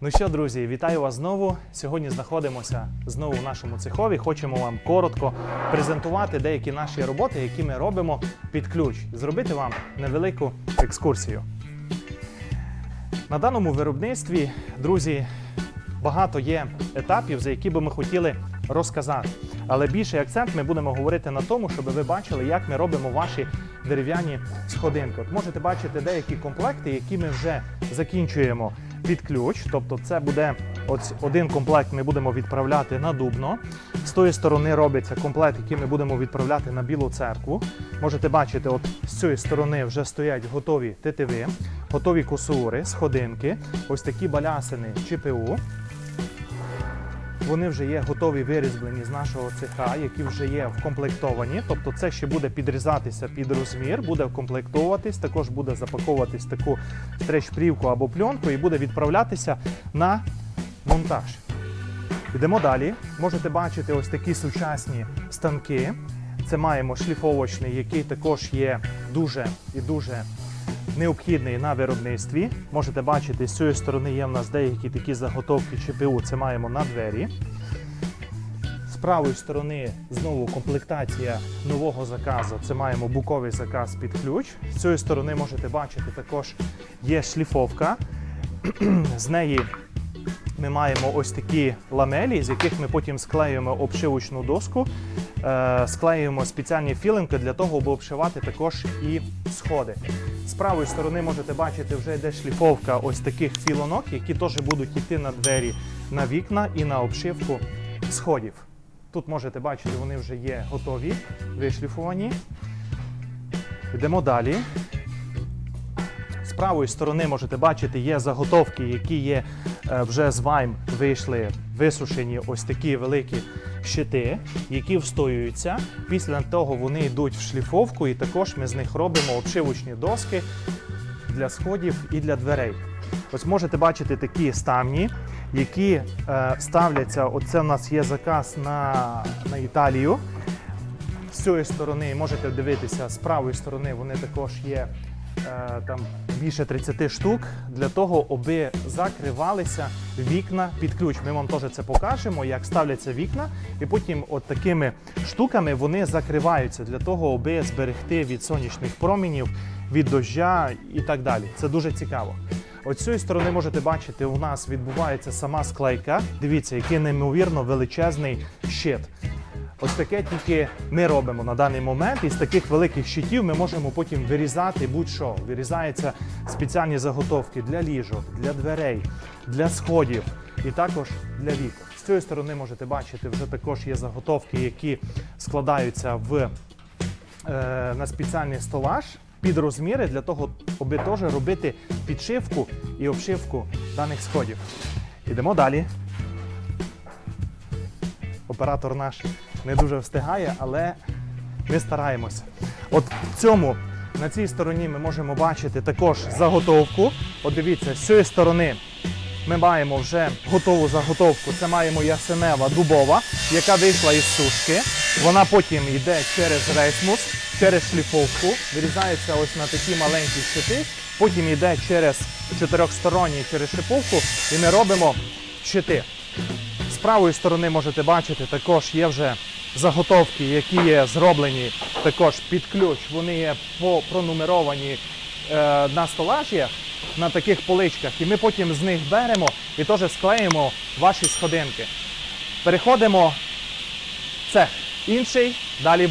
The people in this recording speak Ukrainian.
Ну що, друзі, вітаю вас знову. Сьогодні знаходимося знову в нашому цехові. Хочемо вам коротко презентувати деякі наші роботи, які ми робимо під ключ, зробити вам невелику екскурсію. На даному виробництві, друзі, багато є етапів, за які би ми хотіли розказати. Але більший акцент ми будемо говорити на тому, щоб ви бачили, як ми робимо ваші дерев'яні сходинки. От можете бачити деякі комплекти, які ми вже закінчуємо під ключ. Тобто, це буде ось один комплект. Ми будемо відправляти на Дубно. З тої сторони робиться комплект, який ми будемо відправляти на Білу церкву. Можете бачити, от з цієї сторони вже стоять готові тетиви, готові косури, сходинки, ось такі балясини ЧПУ. Вони вже є готові вирізблені з нашого цеха, які вже є вкомплектовані. Тобто це ще буде підрізатися під розмір, буде вкомплектовуватись, також буде запаковуватись таку стрейч-плівку або пленку і буде відправлятися на монтаж. Йдемо далі. Можете бачити ось такі сучасні станки. Це маємо шліфовочний, який також є дуже і дуже необхідний на виробництві. Можете бачити, з цієї сторони є в нас деякі такі заготовки ЧПУ, це маємо на двері. З правої сторони знову комплектація нового заказу. Це маємо буковий заказ під ключ. З цієї сторони можете бачити, також є шліфовка. З неї ми маємо ось такі ламелі, з яких ми потім склеюємо обшивочну доску, склеюємо спеціальні філинки для того, аби обшивати також і сходи. З правої сторони можете бачити, вже йде шліфовка ось таких філонок, які теж будуть йти на двері, на вікна і на обшивку сходів. Тут можете бачити, вони вже є готові, вишліфовані. Йдемо далі. Правої сторони можете бачити, є заготовки, які є е, вже з вайм вийшли висушені ось такі великі щити, які встоюються. Після того вони йдуть в шліфовку, і також ми з них робимо обшивочні доски для сходів і для дверей. Ось можете бачити такі ставні, які е, ставляться. Оце у нас є заказ на, на Італію. З цієї сторони можете дивитися, з правої сторони вони також є там більше 30 штук для того, аби закривалися вікна під ключ. Ми вам теж це покажемо, як ставляться вікна, і потім от такими штуками вони закриваються для того, аби зберегти від сонячних промінів, від дождя і так далі. Це дуже цікаво. От з цієї сторони можете бачити, у нас відбувається сама склейка. Дивіться, який неймовірно величезний щит. Ось таке тільки ми робимо на даний момент. І з таких великих щитів ми можемо потім вирізати будь-що. Вирізаються спеціальні заготовки для ліжок, для дверей, для сходів і також для вікон. З цієї сторони можете бачити, вже також є заготовки, які складаються в, е, на спеціальний столаж під розміри для того, аби теж робити підшивку і обшивку даних сходів. Йдемо далі. Оператор наш не дуже встигає, але ми стараємося. От в цьому, на цій стороні ми можемо бачити також заготовку. От дивіться, з цієї сторони ми маємо вже готову заготовку. Це маємо ясенева дубова, яка вийшла із сушки. Вона потім йде через рейсмус, через шліфовку, вирізається ось на такі маленькі щити, потім йде через чотирьохсторонній через шиповку, і ми робимо щити. З правої сторони можете бачити, також є вже заготовки, які є зроблені також під ключ. Вони є пронумеровані е, на столаж'ях, на таких поличках, і ми потім з них беремо і теж склеїмо ваші сходинки. Переходимо в цех інший, далі